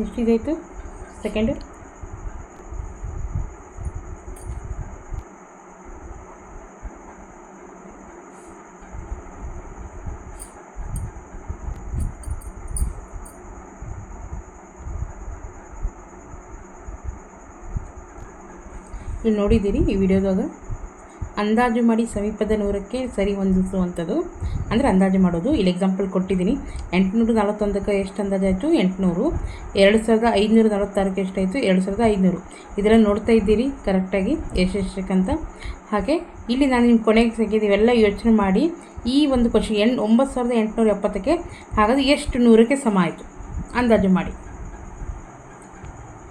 ಎಷ್ಟಿದಾಯಿತು second ಇಲ್ಲಿ ನೋಡಿದ್ದೀರಿ ಈ ವಿಡಿಯೋದಾಗ ಅಂದಾಜು ಮಾಡಿ ಸಮೀಪದ ನೂರಕ್ಕೆ ಸರಿ ಹೊಂದಿಸುವಂಥದ್ದು. ಅಂದರೆ ಅಂದಾಜು ಮಾಡೋದು. ಇಲ್ಲಿ ಎಕ್ಸಾಂಪಲ್ ಕೊಟ್ಟಿದ್ದೀನಿ. ಎಂಟುನೂರು ನಲವತ್ತೊಂದಕ್ಕೆ ಎಷ್ಟು ಅಂದಾಜಾಯಿತು ಎಂಟುನೂರು. ಎರಡು ಸಾವಿರದ ಐದುನೂರ ನಲವತ್ತಾರಕ್ಕೆ ಎಷ್ಟಾಯಿತು ಎರಡು ಸಾವಿರದ ಐದುನೂರು. ಇದರಲ್ಲಿ ನೋಡ್ತಾ ಇದ್ದೀರಿ ಕರೆಕ್ಟಾಗಿ ಎಷ್ಟೆಷ್ಟಕ್ಕಂತ ಹಾಗೆ ಇಲ್ಲಿ ನಾನು ನಿಮ್ಮ ಕೊನೆಗೆ ಸಿಕ್ಕಿದ್ದು ಇವೆಲ್ಲ ಯೋಚನೆ ಮಾಡಿ. ಈ ಒಂದು ಕ್ವಶನ್ ಎಂಟು ಒಂಬತ್ತು ಸಾವಿರದ ಎಂಟುನೂರ ಎಪ್ಪತ್ತಕ್ಕೆ ಹಾಗಾದ್ರೆ ಎಷ್ಟು ನೂರಕ್ಕೆ ಸಮ ಆಯಿತು? ಅಂದಾಜು ಮಾಡಿ.